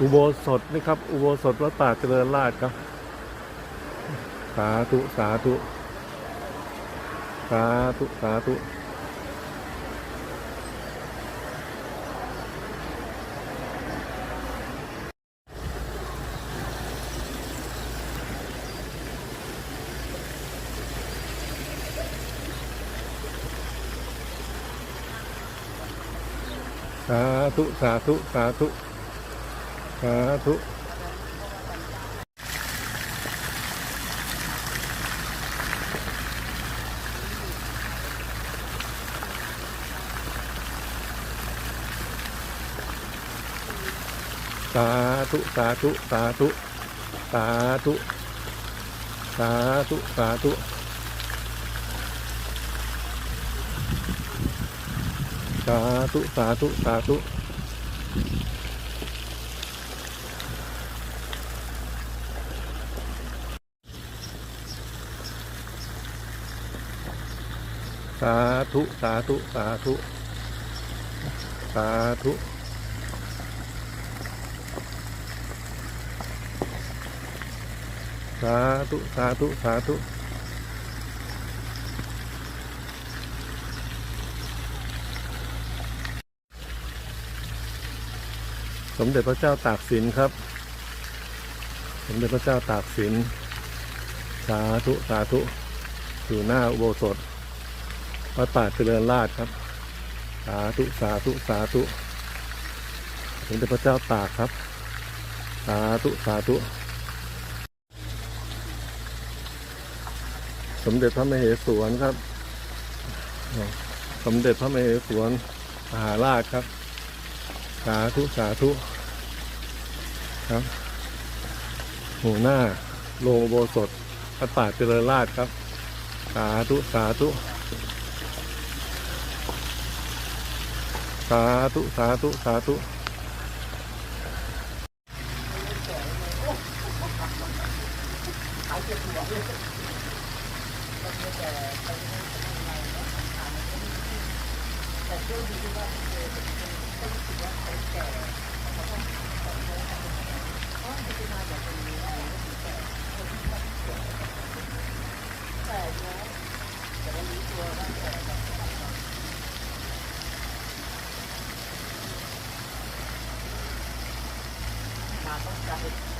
อุโบสถนี่ครับ อุโบสถวัดป่าเจริญราษฎร์ครับ สาธุ สาธุ สาธุ สาธุสาธุ สาธุ สาธุาธุสาธุสาธุสาธุสาธุสาธุสาธุสาธุสาธุสาธุาธุ สาธุ สาธุ สาธุ สาธุ สาธุ สาธุสมเด็จพระเจ้าตากสินครับ สมเด็จพระเจ้าตากสิน สาธุ สาธุ อยู่หน้าอุโบสถ วัดป่าเจริญราษฎร์ครับ สาธุสาธุสาธุสมเด็จพระเจ้าตากครับ สาธุสาธุ สมเด็จพระมเหสวนครับ สมเด็จพระมเหสวนมหาราชครับ สาธุสาธุครับหัวหน้าโรงโบสถวัดป่าเจริญราษฎร์ครับ สาธุสาธุ satu satu satu. natin kahit